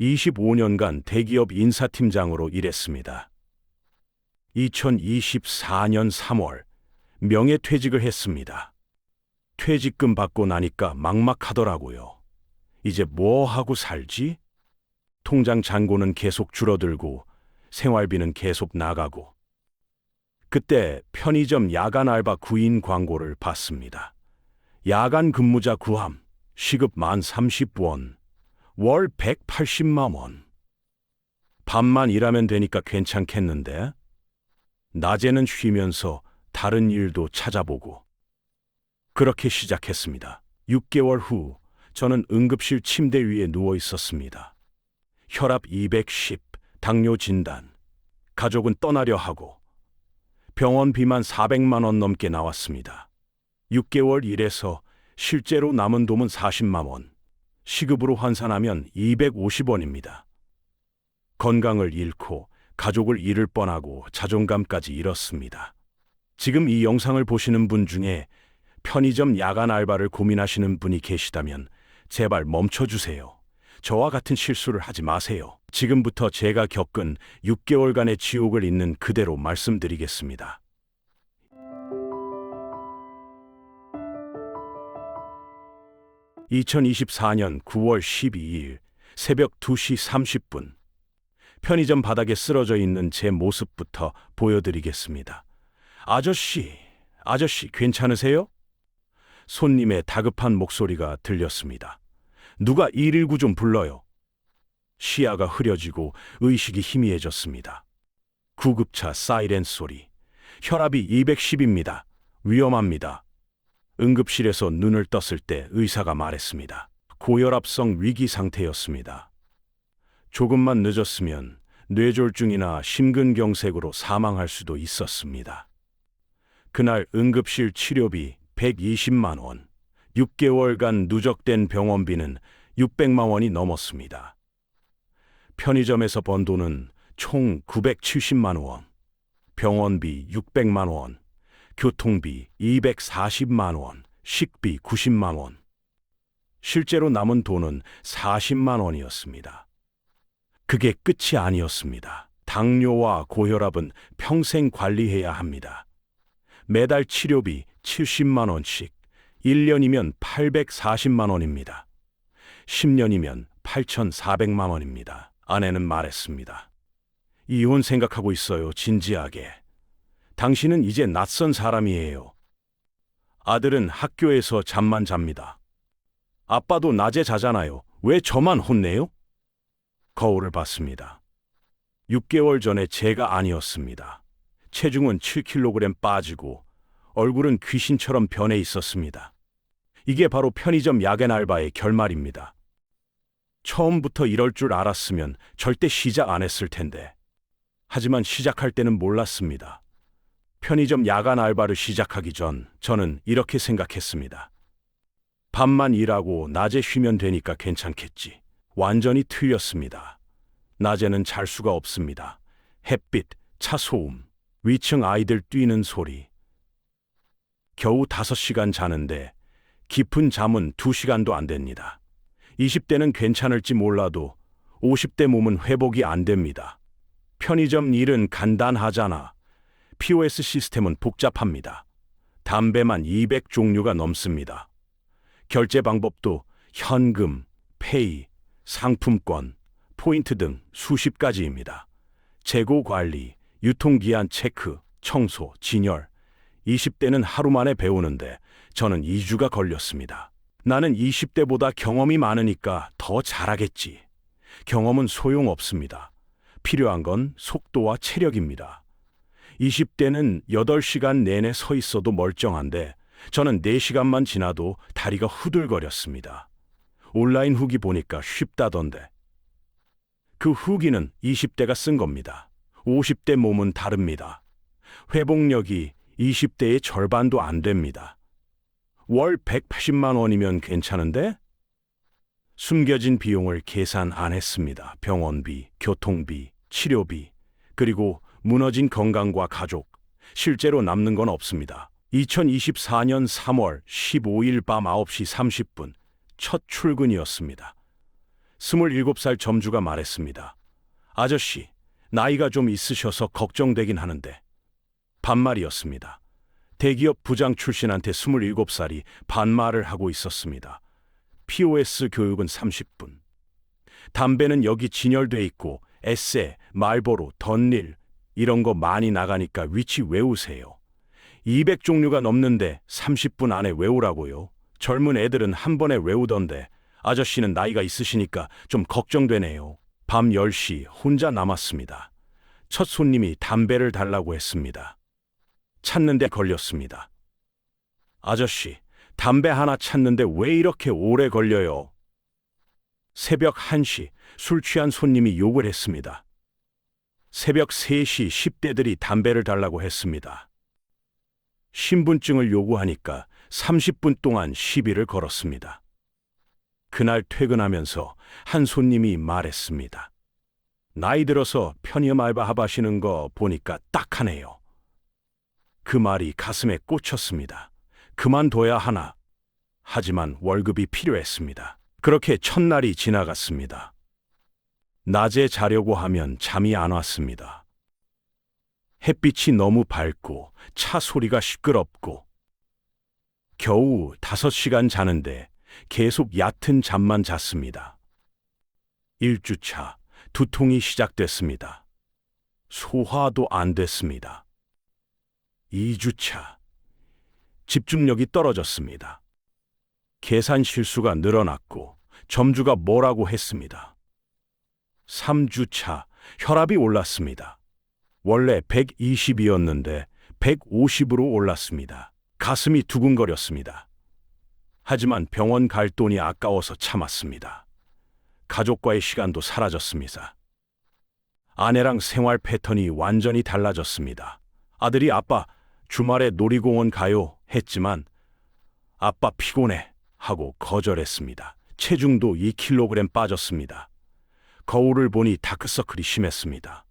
25년간 대기업 인사팀장으로 일했습니다. 2024년 3월 명예퇴직을 했습니다. 퇴직금 받고 나니까 막막하더라고요. 이제 뭐 하고 살지? 통장 잔고는 계속 줄어들고 생활비는 계속 나가고. 그때 편의점 야간 알바 구인 광고를 봤습니다. 야간 근무자 구함, 시급 만 30원, 월 180만 원. 밤만 일하면 되니까 괜찮겠는데? 낮에는 쉬면서 다른 일도 찾아보고. 그렇게 시작했습니다. 6개월 후, 저는 응급실 침대 위에 누워 있었습니다. 혈압 210, 당뇨 진단. 가족은 떠나려 하고, 병원비만 400만 원 넘게 나왔습니다. 6개월 일해서 실제로 남은 돈은 40만 원. 시급으로 환산하면 250원입니다. 건강을 잃고 가족을 잃을 뻔하고 자존감까지 잃었습니다. 지금 이 영상을 보시는 분 중에 편의점 야간 알바를 고민하시는 분이 계시다면 제발 멈춰주세요. 저와 같은 실수를 하지 마세요. 지금부터 제가 겪은 6개월간의 지옥을 있는 그대로 말씀드리겠습니다. 2024년 9월 12일 새벽 2시 30분 편의점 바닥에 쓰러져 있는 제 모습부터 보여드리겠습니다. 아저씨, 아저씨 괜찮으세요? 손님의 다급한 목소리가 들렸습니다. 누가 119 좀 불러요. 시야가 흐려지고 의식이 희미해졌습니다. 구급차 사이렌 소리. 혈압이 210입니다. 위험합니다. 응급실에서 눈을 떴을 때 의사가 말했습니다. 고혈압성 위기 상태였습니다. 조금만 늦었으면 뇌졸중이나 심근경색으로 사망할 수도 있었습니다. 그날 응급실 치료비 120만 원, 6개월간 누적된 병원비는 600만 원이 넘었습니다. 편의점에서 번 돈은 총 970만 원, 병원비 600만 원, 교통비 240만 원, 식비 90만 원. 실제로 남은 돈은 40만 원이었습니다. 그게 끝이 아니었습니다. 당뇨와 고혈압은 평생 관리해야 합니다. 매달 치료비 70만 원씩, 1년이면 840만 원입니다. 10년이면 8,400만 원입니다. 아내는 말했습니다. 이혼 생각하고 있어요, 진지하게. 당신은 이제 낯선 사람이에요. 아들은 학교에서 잠만 잡니다. 아빠도 낮에 자잖아요. 왜 저만 혼내요? 거울을 봤습니다. 6개월 전에 제가 아니었습니다. 체중은 7kg 빠지고 얼굴은 귀신처럼 변해 있었습니다. 이게 바로 편의점 야간 알바의 결말입니다. 처음부터 이럴 줄 알았으면 절대 시작 안 했을 텐데. 하지만 시작할 때는 몰랐습니다. 편의점 야간 알바를 시작하기 전 저는 이렇게 생각했습니다. 밤만 일하고 낮에 쉬면 되니까 괜찮겠지. 완전히 틀렸습니다. 낮에는 잘 수가 없습니다. 햇빛, 차 소음, 위층 아이들 뛰는 소리. 겨우 5시간 자는데 깊은 잠은 2시간도 안 됩니다. 20대는 괜찮을지 몰라도 50대 몸은 회복이 안 됩니다. 편의점 일은 간단하잖아. POS 시스템은 복잡합니다. 담배만 200 종류가 넘습니다. 결제 방법도 현금, 페이, 상품권, 포인트 등 수십 가지입니다. 재고 관리, 유통기한 체크, 청소, 진열. 20대는 하루 만에 배우는데 저는 2주가 걸렸습니다. 나는 20대보다 경험이 많으니까 더 잘하겠지. 경험은 소용없습니다. 필요한 건 속도와 체력입니다. 20대는 8시간 내내 서 있어도 멀쩡한데 저는 4시간만 지나도 다리가 후들거렸습니다. 온라인 후기 보니까 쉽다던데. 그 후기는 20대가 쓴 겁니다. 50대 몸은 다릅니다. 회복력이 20대의 절반도 안 됩니다. 월 180만 원이면 괜찮은데? 숨겨진 비용을 계산 안 했습니다. 병원비, 교통비, 치료비, 그리고 무너진 건강과 가족. 실제로 남는 건 없습니다. 2024년 3월 15일 밤 9시 30분 첫 출근이었습니다. 스물일곱 살 점주가 말했습니다. 아저씨, 나이가 좀 있으셔서 걱정되긴 하는데. 반말이었습니다. 대기업 부장 출신한테 27살이 반말을 하고 있었습니다. POS 교육은 30분. 담배는 여기 진열돼 있고 에세, 말보로, 던릴 이런 거 많이 나가니까 위치 외우세요. 200종류가 넘는데 30분 안에 외우라고요. 젊은 애들은 한 번에 외우던데 아저씨는 나이가 있으시니까 좀 걱정되네요. 밤 10시 혼자 남았습니다. 첫 손님이 담배를 달라고 했습니다. 찾는데 걸렸습니다. 아저씨, 담배 하나 찾는데 왜 이렇게 오래 걸려요? 새벽 1시 술 취한 손님이 욕을 했습니다. 새벽 3시 10대들이 담배를 달라고 했습니다. 신분증을 요구하니까 30분 동안 시비를 걸었습니다. 그날 퇴근하면서 한 손님이 말했습니다. 나이 들어서 편의점 알바하시는 거 보니까 딱하네요. 그 말이 가슴에 꽂혔습니다. 그만둬야 하나. 하지만 월급이 필요했습니다. 그렇게 첫날이 지나갔습니다. 낮에 자려고 하면 잠이 안 왔습니다. 햇빛이 너무 밝고 차 소리가 시끄럽고 겨우 다섯 시간 자는데 계속 얕은 잠만 잤습니다. 1주차 두통이 시작됐습니다. 소화도 안 됐습니다. 2주차 집중력이 떨어졌습니다. 계산 실수가 늘어났고 점주가 뭐라고 했습니다. 3주차 혈압이 올랐습니다. 원래 120이었는데 150으로 올랐습니다. 가슴이 두근거렸습니다. 하지만 병원 갈 돈이 아까워서 참았습니다. 가족과의 시간도 사라졌습니다. 아내랑 생활 패턴이 완전히 달라졌습니다. 아들이 아빠 주말에 놀이공원 가요 했지만 아빠 피곤해 하고 거절했습니다. 체중도 2kg 빠졌습니다. 거울을 보니 다크서클이 심했습니다.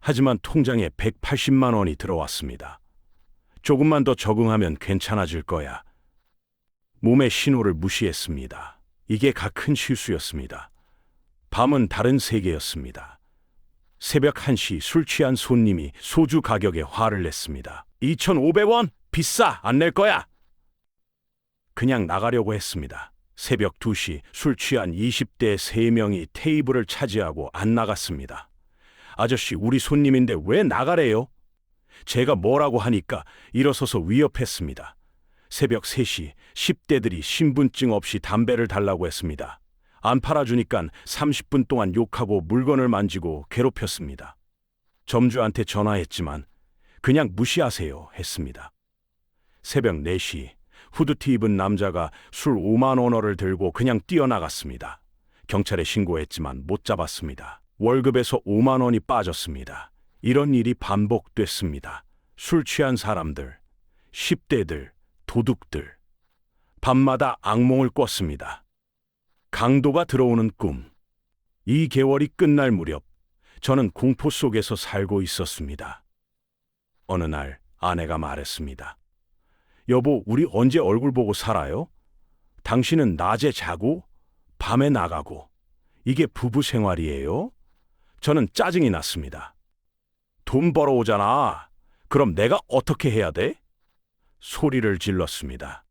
하지만 통장에 180만 원이 들어왔습니다. 조금만 더 적응하면 괜찮아질 거야. 몸의 신호를 무시했습니다. 이게 가 큰 실수였습니다. 밤은 다른 세계였습니다. 새벽 1시 술 취한 손님이 소주 가격에 화를 냈습니다. 2,500원? 비싸! 안 낼 거야! 그냥 나가려고 했습니다. 새벽 2시 술 취한 20대 3명이 테이블을 차지하고 안 나갔습니다. 아저씨, 우리 손님인데 왜 나가래요? 제가 뭐라고 하니까 일어서서 위협했습니다. 새벽 3시 10대들이 신분증 없이 담배를 달라고 했습니다. 안 팔아주니깐 30분 동안 욕하고 물건을 만지고 괴롭혔습니다. 점주한테 전화했지만 그냥 무시하세요 했습니다. 새벽 4시 후드티 입은 남자가 술 5만 원어를 들고 그냥 뛰어나갔습니다. 경찰에 신고했지만 못 잡았습니다. 월급에서 5만 원이 빠졌습니다. 이런 일이 반복됐습니다. 술 취한 사람들, 10대들, 도둑들. 밤마다 악몽을 꿨습니다. 강도가 들어오는 꿈. 이 개월이 끝날 무렵 저는 공포 속에서 살고 있었습니다. 어느 날 아내가 말했습니다. 여보, 우리 언제 얼굴 보고 살아요? 당신은 낮에 자고 밤에 나가고 이게 부부 생활이에요? 저는 짜증이 났습니다. 돈 벌어오잖아. 그럼 내가 어떻게 해야 돼? 소리를 질렀습니다.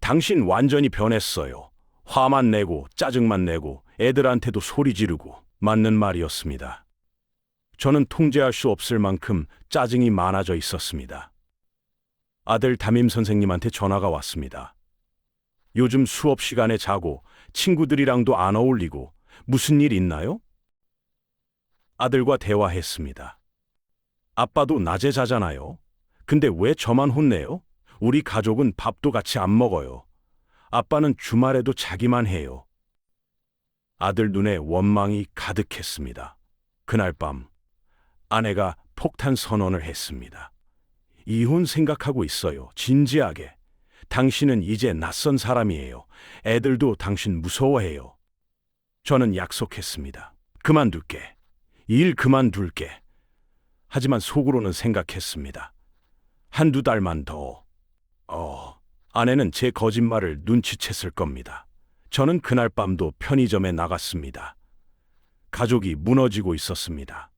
당신 완전히 변했어요. 화만 내고 짜증만 내고 애들한테도 소리 지르고 맞는 말이었습니다. 저는 통제할 수 없을 만큼 짜증이 많아져 있었습니다. 아들 담임 선생님한테 전화가 왔습니다. 요즘 수업 시간에 자고 친구들이랑도 안 어울리고 무슨 일 있나요? 아들과 대화했습니다. 아빠도 낮에 자잖아요. 근데 왜 저만 혼내요? 우리 가족은 밥도 같이 안 먹어요. 아빠는 주말에도 자기만 해요. 아들 눈에 원망이 가득했습니다. 그날 밤 아내가 폭탄 선언을 했습니다. 이혼 생각하고 있어요. 진지하게. 당신은 이제 낯선 사람이에요. 애들도 당신 무서워해요. 저는 약속했습니다. 그만둘게. 일 그만둘게. 하지만 속으로는 생각했습니다. 한두 달만 더. 어, 아내는 제 거짓말을 눈치챘을 겁니다. 저는 그날 밤도 편의점에 나갔습니다. 가족이 무너지고 있었습니다.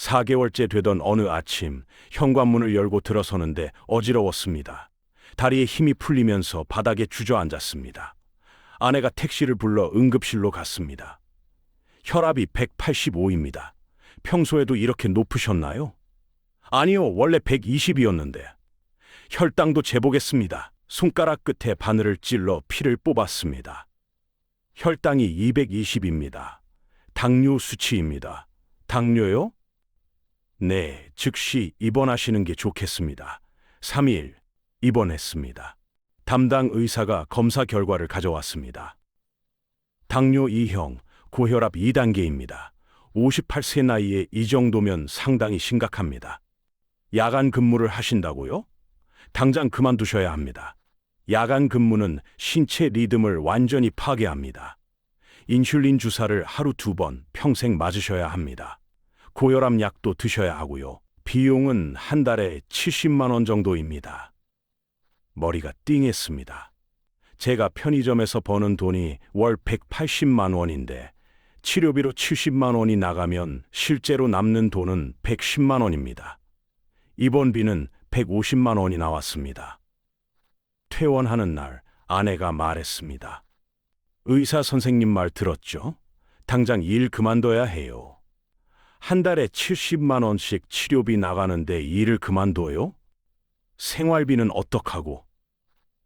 4개월째 되던 어느 아침 현관문을 열고 들어서는데 어지러웠습니다. 다리에 힘이 풀리면서 바닥에 주저앉았습니다. 아내가 택시를 불러 응급실로 갔습니다. 혈압이 185입니다. 평소에도 이렇게 높으셨나요? 아니요, 원래 120이었는데. 혈당도 재보겠습니다. 손가락 끝에 바늘을 찔러 피를 뽑았습니다. 혈당이 220입니다. 당뇨 수치입니다. 당뇨요? 네, 즉시 입원하시는 게 좋겠습니다. 3일 입원했습니다. 담당 의사가 검사 결과를 가져왔습니다. 당뇨 2형, 고혈압 2단계입니다. 58세 나이에 이 정도면 상당히 심각합니다. 야간 근무를 하신다고요? 당장 그만두셔야 합니다. 야간 근무는 신체 리듬을 완전히 파괴합니다. 인슐린 주사를 하루 두 번 평생 맞으셔야 합니다. 고혈압 약도 드셔야 하고요. 비용은 한 달에 70만 원 정도입니다. 머리가 띵했습니다. 제가 편의점에서 버는 돈이 월 180만 원인데 치료비로 70만 원이 나가면 실제로 남는 돈은 110만 원입니다. 입원비는 150만 원이 나왔습니다. 퇴원하는 날 아내가 말했습니다. 의사 선생님 말 들었죠? 당장 일 그만둬야 해요. 한 달에 70만 원씩 치료비 나가는데 일을 그만둬요? 생활비는 어떡하고?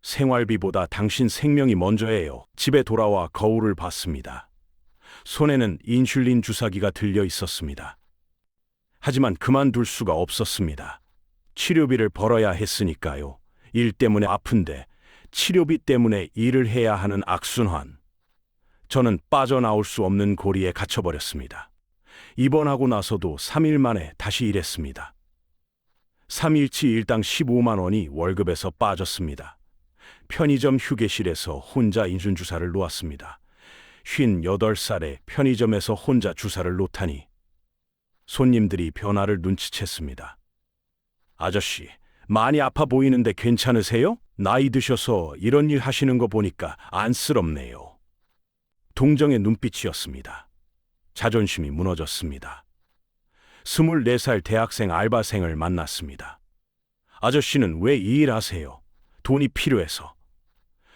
생활비보다 당신 생명이 먼저예요. 집에 돌아와 거울을 봤습니다. 손에는 인슐린 주사기가 들려 있었습니다. 하지만 그만둘 수가 없었습니다. 치료비를 벌어야 했으니까요. 일 때문에 아픈데 치료비 때문에 일을 해야 하는 악순환. 저는 빠져나올 수 없는 고리에 갇혀버렸습니다. 입원하고 나서도 3일 만에 다시 일했습니다. 3일치 일당 15만 원이 월급에서 빠졌습니다. 편의점 휴게실에서 혼자 인순주사를 놓았습니다. 58살에 편의점에서 혼자 주사를 놓다니 손님들이 변화를 눈치챘습니다. 아저씨, 많이 아파 보이는데 괜찮으세요? 나이 드셔서 이런 일 하시는 거 보니까 안쓰럽네요. 동정의 눈빛이었습니다. 자존심이 무너졌습니다. 24살 대학생 알바생을 만났습니다. 아저씨는 왜 이 일 하세요? 돈이 필요해서.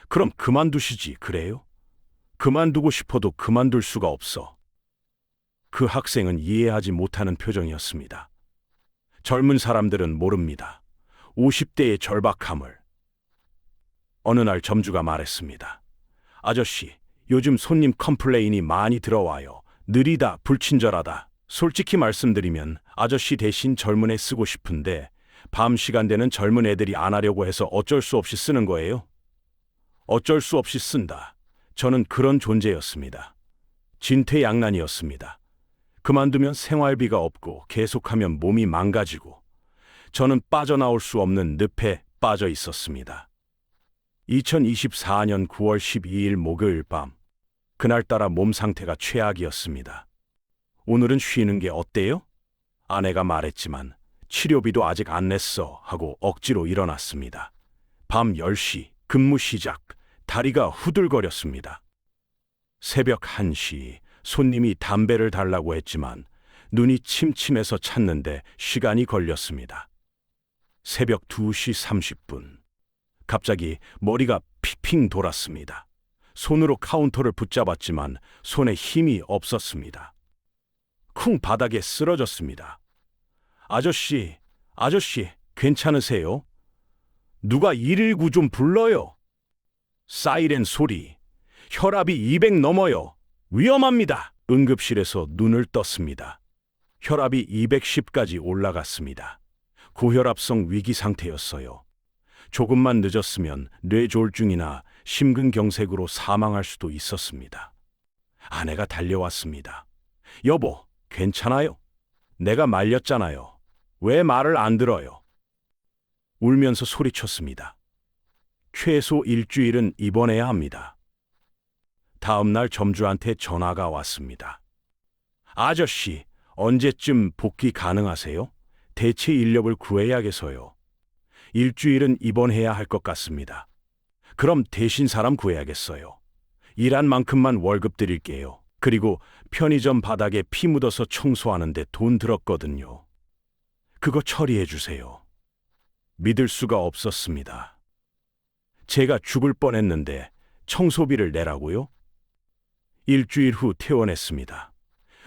그럼 그만두시지, 그래요? 그만두고 싶어도 그만둘 수가 없어. 그 학생은 이해하지 못하는 표정이었습니다. 젊은 사람들은 모릅니다. 50대의 절박함을. 어느 날 점주가 말했습니다. 아저씨, 요즘 손님 컴플레인이 많이 들어와요. 느리다, 불친절하다. 솔직히 말씀드리면 아저씨 대신 젊은 애 쓰고 싶은데 밤 시간대는 젊은 애들이 안 하려고 해서 어쩔 수 없이 쓰는 거예요. 어쩔 수 없이 쓴다. 저는 그런 존재였습니다. 진퇴양난이었습니다. 그만두면 생활비가 없고 계속하면 몸이 망가지고 저는 빠져나올 수 없는 늪에 빠져 있었습니다. 2024년 9월 12일 목요일 밤 그날따라 몸 상태가 최악이었습니다. 오늘은 쉬는 게 어때요? 아내가 말했지만 치료비도 아직 안 냈어 하고 억지로 일어났습니다. 밤 10시 근무 시작 다리가 후들거렸습니다. 새벽 1시 손님이 담배를 달라고 했지만 눈이 침침해서 찾는데 시간이 걸렸습니다. 새벽 2시 30분. 갑자기 머리가 피핑 돌았습니다. 손으로 카운터를 붙잡았지만 손에 힘이 없었습니다. 쿵 바닥에 쓰러졌습니다. 아저씨, 아저씨, 괜찮으세요? 누가 119 좀 불러요. 사이렌 소리. 혈압이 200 넘어요. 위험합니다. 응급실에서 눈을 떴습니다. 혈압이 210까지 올라갔습니다. 고혈압성 위기 상태였어요. 조금만 늦었으면 뇌졸중이나 심근경색으로 사망할 수도 있었습니다. 아내가 달려왔습니다. 여보, 괜찮아요? 내가 말렸잖아요. 왜 말을 안 들어요? 울면서 소리쳤습니다. 최소 일주일은 입원해야 합니다. 다음 날 점주한테 전화가 왔습니다. 아저씨, 언제쯤 복귀 가능하세요? 대체 인력을 구해야겠어요. 일주일은 입원해야 할 것 같습니다. 그럼 대신 사람 구해야겠어요. 일한 만큼만 월급 드릴게요. 그리고 편의점 바닥에 피 묻어서 청소하는데 돈 들었거든요. 그거 처리해 주세요. 믿을 수가 없었습니다. 제가 죽을 뻔했는데 청소비를 내라고요? 일주일 후 퇴원했습니다.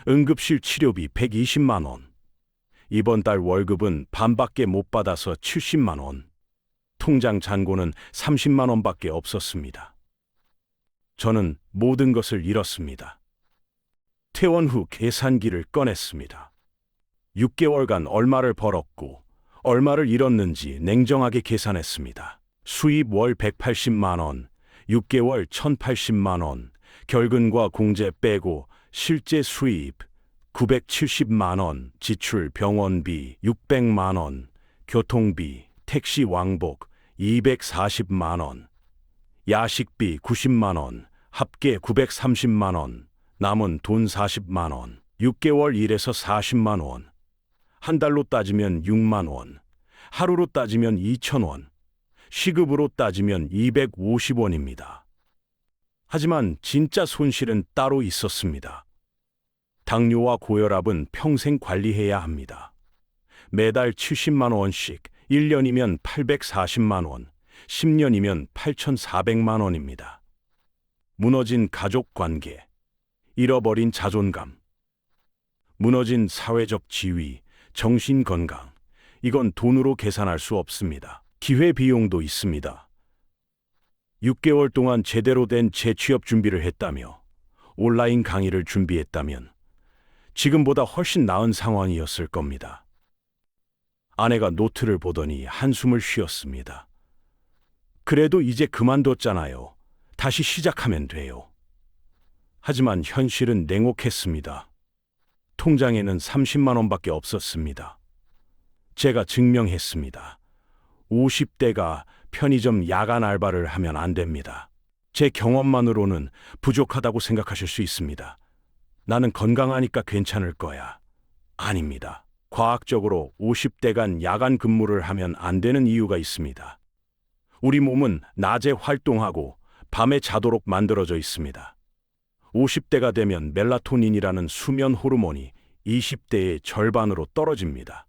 응급실 치료비 120만 원. 이번 달 월급은 반밖에 못 받아서 70만 원. 통장 잔고는 30만 원밖에 없었습니다. 저는 모든 것을 잃었습니다. 퇴원 후 계산기를 꺼냈습니다. 6개월간 얼마를 벌었고 얼마를 잃었는지 냉정하게 계산했습니다. 수입 월 180만 원, 6개월 1080만 원, 결근과 공제 빼고 실제 수입 970만 원, 지출 병원비 600만 원, 교통비, 택시 왕복 240만 원, 야식비 90만 원, 합계 930만 원, 남은 돈 40만 원, 6개월 일해서 40만 원, 한 달로 따지면 6만 원, 하루로 따지면 2천 원, 시급으로 따지면 250원입니다. 하지만 진짜 손실은 따로 있었습니다. 당뇨와 고혈압은 평생 관리해야 합니다. 매달 70만 원씩 1년이면 840만 원, 10년이면 8,400만 원입니다. 무너진 가족 관계, 잃어버린 자존감, 무너진 사회적 지위, 정신 건강, 이건 돈으로 계산할 수 없습니다. 기회 비용도 있습니다. 6개월 동안 제대로 된 재취업 준비를 했다며 온라인 강의를 준비했다면 지금보다 훨씬 나은 상황이었을 겁니다. 아내가 노트를 보더니 한숨을 쉬었습니다. 그래도 이제 그만뒀잖아요. 다시 시작하면 돼요. 하지만 현실은 냉혹했습니다. 통장에는 30만 원밖에 없었습니다. 제가 증명했습니다. 50대가 편의점 야간 알바를 하면 안 됩니다. 제 경험만으로는 부족하다고 생각하실 수 있습니다. 나는 건강하니까 괜찮을 거야. 아닙니다. 과학적으로 50대간 야간 근무를 하면 안 되는 이유가 있습니다. 우리 몸은 낮에 활동하고 밤에 자도록 만들어져 있습니다. 50대가 되면 멜라토닌이라는 수면 호르몬이 20대의 절반으로 떨어집니다.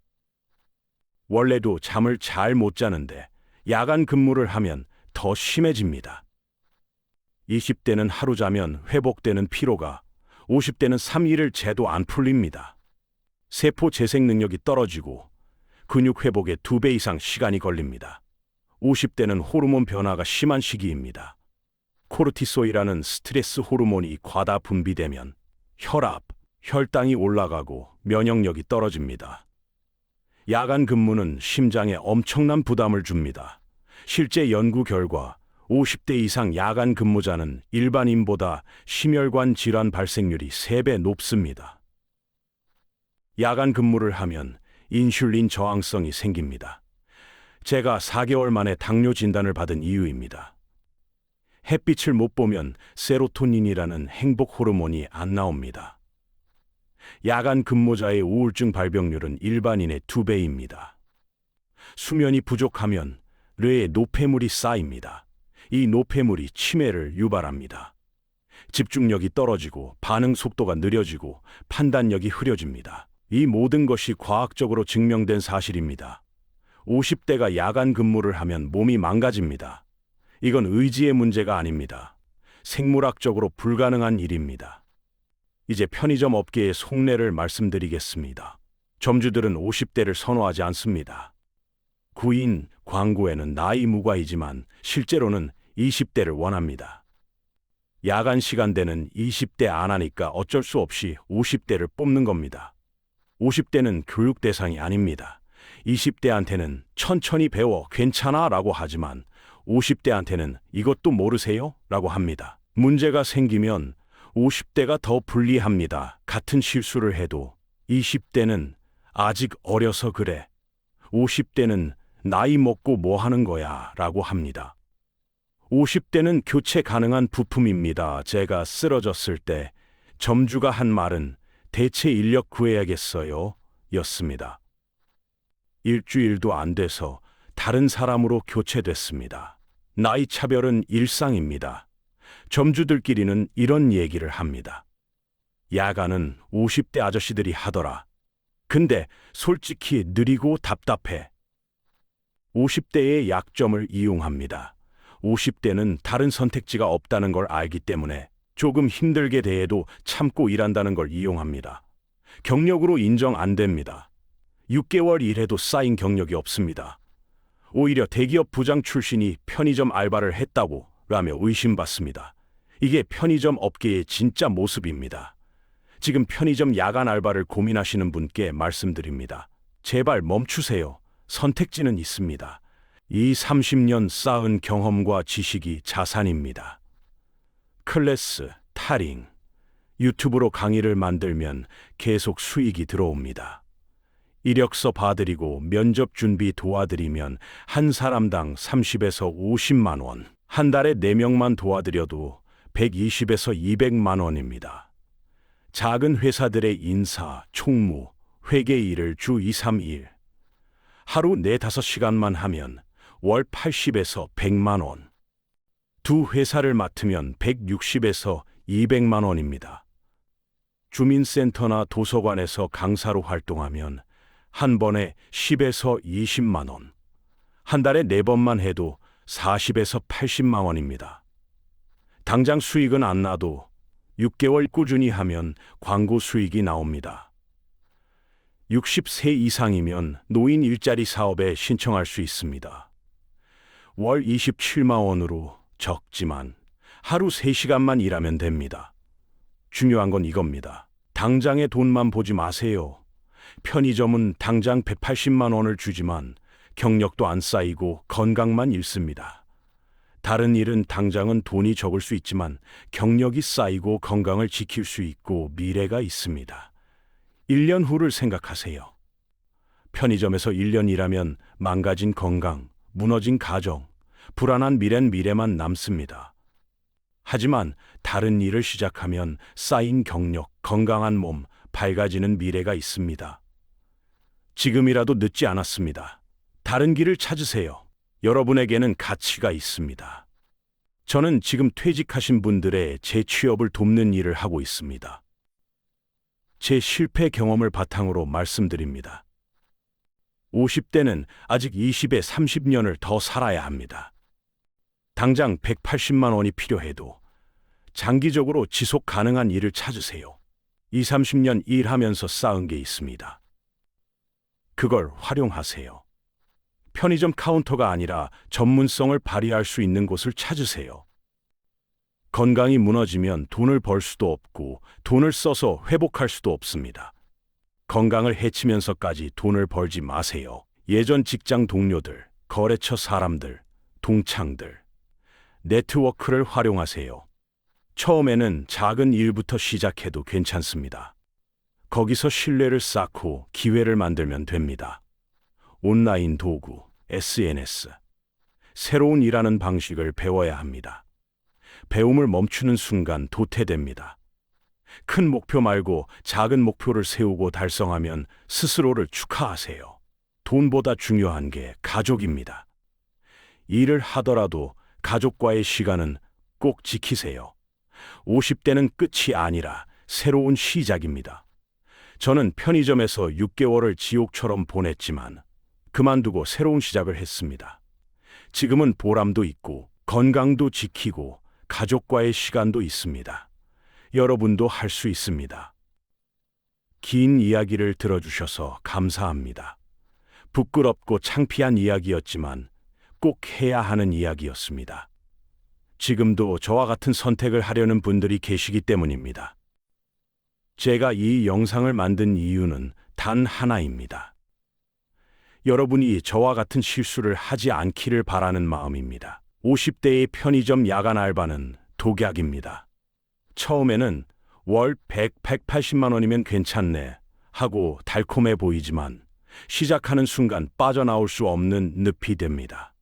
원래도 잠을 잘 못 자는데 야간 근무를 하면 더 심해집니다. 20대는 하루 자면 회복되는 피로가 50대는 3일을 재도 안 풀립니다. 세포 재생 능력이 떨어지고 근육 회복에 2배 이상 시간이 걸립니다. 50대는 호르몬 변화가 심한 시기입니다. 코르티소이라는 스트레스 호르몬이 과다 분비되면 혈압, 혈당이 올라가고 면역력이 떨어집니다. 야간 근무는 심장에 엄청난 부담을 줍니다. 실제 연구 결과 50대 이상 야간 근무자는 일반인보다 심혈관 질환 발생률이 3배 높습니다. 야간 근무를 하면 인슐린 저항성이 생깁니다. 제가 4개월 만에 당뇨 진단을 받은 이유입니다. 햇빛을 못 보면 세로토닌이라는 행복 호르몬이 안 나옵니다. 야간 근무자의 우울증 발병률은 일반인의 두 배입니다. 수면이 부족하면 뇌에 노폐물이 쌓입니다. 이 노폐물이 치매를 유발합니다. 집중력이 떨어지고 반응 속도가 느려지고 판단력이 흐려집니다. 이 모든 것이 과학적으로 증명된 사실입니다. 50대가 야간 근무를 하면 몸이 망가집니다. 이건 의지의 문제가 아닙니다. 생물학적으로 불가능한 일입니다. 이제 편의점 업계의 속내를 말씀드리겠습니다. 점주들은 50대를 선호하지 않습니다. 구인 광고에는 나이 무과이지만 실제로는 20대를 원합니다. 야간 시간대는 20대 안 하니까 어쩔 수 없이 50대를 뽑는 겁니다. 50대는 교육 대상이 아닙니다. 20대한테는 천천히 배워 괜찮아 라고 하지만 50대한테는 이것도 모르세요? 라고 합니다. 문제가 생기면 50대가 더 불리합니다. 같은 실수를 해도 20대는 아직 어려서 그래. 50대는 나이 먹고 뭐 하는 거야 라고 합니다. 50대는 교체 가능한 부품입니다. 제가 쓰러졌을 때 점주가 한 말은 대체 인력 구해야겠어요. 였습니다. 일주일도 안 돼서 다른 사람으로 교체됐습니다. 나이 차별은 일상입니다. 점주들끼리는 이런 얘기를 합니다. 야간은 50대 아저씨들이 하더라. 근데 솔직히 느리고 답답해. 50대의 약점을 이용합니다. 50대는 다른 선택지가 없다는 걸 알기 때문에 조금 힘들게 대해도 참고 일한다는 걸 이용합니다. 경력으로 인정 안 됩니다. 6개월 일해도 쌓인 경력이 없습니다. 오히려 대기업 부장 출신이 편의점 알바를 했다고 라며 의심받습니다. 이게 편의점 업계의 진짜 모습입니다. 지금 편의점 야간 알바를 고민하시는 분께 말씀드립니다. 제발 멈추세요. 선택지는 있습니다. 이 30년 쌓은 경험과 지식이 자산입니다. 클래스, 타링, 유튜브로 강의를 만들면 계속 수익이 들어옵니다. 이력서 봐드리고 면접 준비 도와드리면 한 사람당 30에서 50만 원, 한 달에 4명만 도와드려도 120에서 200만 원입니다. 작은 회사들의 인사, 총무, 회계 일을 주 2, 3일, 하루 4, 5시간만 하면 월 80에서 100만 원. 두 회사를 맡으면 160에서 200만 원입니다. 주민센터나 도서관에서 강사로 활동하면 한 번에 10에서 20만 원. 한 달에 네 번만 해도 40에서 80만 원입니다. 당장 수익은 안 나도 6개월 꾸준히 하면 광고 수익이 나옵니다. 60세 이상이면 노인 일자리 사업에 신청할 수 있습니다. 월 27만 원으로 적지만 하루 3시간만 일하면 됩니다. 중요한 건 이겁니다. 당장의 돈만 보지 마세요. 편의점은 당장 180만 원을 주지만 경력도 안 쌓이고 건강만 잃습니다. 다른 일은 당장은 돈이 적을 수 있지만 경력이 쌓이고 건강을 지킬 수 있고 미래가 있습니다. 1년 후를 생각하세요. 편의점에서 1년 일하면 망가진 건강, 무너진 가정, 불안한 미래는 미래만 남습니다. 하지만 다른 일을 시작하면 쌓인 경력, 건강한 몸, 밝아지는 미래가 있습니다. 지금이라도 늦지 않았습니다. 다른 길을 찾으세요. 여러분에게는 가치가 있습니다. 저는 지금 퇴직하신 분들의 재취업을 돕는 일을 하고 있습니다. 제 실패 경험을 바탕으로 말씀드립니다. 50대는 아직 20에 30년을 더 살아야 합니다. 당장 180만 원이 필요해도 장기적으로 지속 가능한 일을 찾으세요. 20, 30년 일하면서 쌓은 게 있습니다. 그걸 활용하세요. 편의점 카운터가 아니라 전문성을 발휘할 수 있는 곳을 찾으세요. 건강이 무너지면 돈을 벌 수도 없고 돈을 써서 회복할 수도 없습니다. 건강을 해치면서까지 돈을 벌지 마세요. 예전 직장 동료들, 거래처 사람들, 동창들, 네트워크를 활용하세요. 처음에는 작은 일부터 시작해도 괜찮습니다. 거기서 신뢰를 쌓고 기회를 만들면 됩니다. 온라인 도구, SNS. 새로운 일하는 방식을 배워야 합니다. 배움을 멈추는 순간 도태됩니다. 큰 목표 말고 작은 목표를 세우고 달성하면 스스로를 축하하세요. 돈보다 중요한 게 가족입니다. 일을 하더라도 가족과의 시간은 꼭 지키세요. 50대는 끝이 아니라 새로운 시작입니다. 저는 편의점에서 6개월을 지옥처럼 보냈지만 그만두고 새로운 시작을 했습니다. 지금은 보람도 있고 건강도 지키고 가족과의 시간도 있습니다. 여러분도 할 수 있습니다. 긴 이야기를 들어주셔서 감사합니다. 부끄럽고 창피한 이야기였지만 꼭 해야 하는 이야기였습니다. 지금도 저와 같은 선택을 하려는 분들이 계시기 때문입니다. 제가 이 영상을 만든 이유는 단 하나입니다. 여러분이 저와 같은 실수를 하지 않기를 바라는 마음입니다. 50대의 편의점 야간 알바는 독약입니다. 처음에는 월 100, 180만 원이면 괜찮네 하고 달콤해 보이지만 시작하는 순간 빠져나올 수 없는 늪이 됩니다.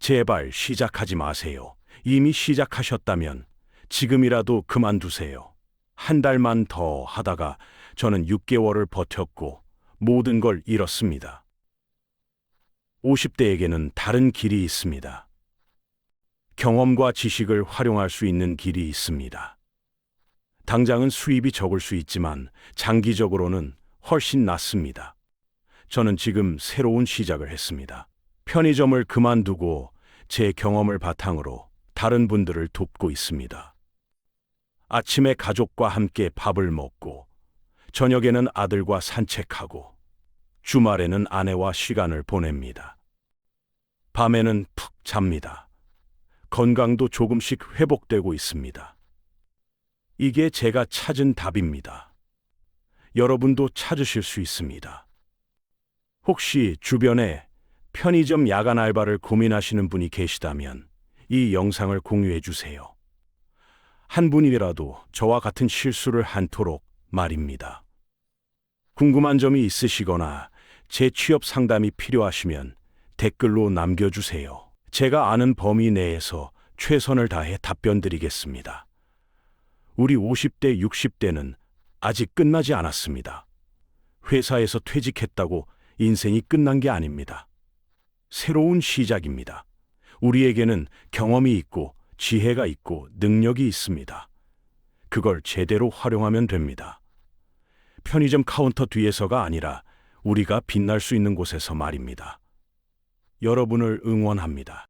제발 시작하지 마세요. 이미 시작하셨다면 지금이라도 그만두세요. 한 달만 더 하다가 저는 6개월을 버텼고 모든 걸 잃었습니다. 50대에게는 다른 길이 있습니다. 경험과 지식을 활용할 수 있는 길이 있습니다. 당장은 수입이 적을 수 있지만 장기적으로는 훨씬 낫습니다. 저는 지금 새로운 시작을 했습니다. 편의점을 그만두고 제 경험을 바탕으로 다른 분들을 돕고 있습니다. 아침에 가족과 함께 밥을 먹고, 저녁에는 아들과 산책하고, 주말에는 아내와 시간을 보냅니다. 밤에는 푹 잡니다. 건강도 조금씩 회복되고 있습니다. 이게 제가 찾은 답입니다. 여러분도 찾으실 수 있습니다. 혹시 주변에 편의점 야간 알바를 고민하시는 분이 계시다면 이 영상을 공유해 주세요. 한 분이라도 저와 같은 실수를 않도록 말입니다. 궁금한 점이 있으시거나 제 취업 상담이 필요하시면 댓글로 남겨주세요. 제가 아는 범위 내에서 최선을 다해 답변 드리겠습니다. 우리 50대, 60대는 아직 끝나지 않았습니다. 회사에서 퇴직했다고 인생이 끝난 게 아닙니다. 새로운 시작입니다. 우리에게는 경험이 있고 지혜가 있고 능력이 있습니다. 그걸 제대로 활용하면 됩니다. 편의점 카운터 뒤에서가 아니라 우리가 빛날 수 있는 곳에서 말입니다. 여러분을 응원합니다.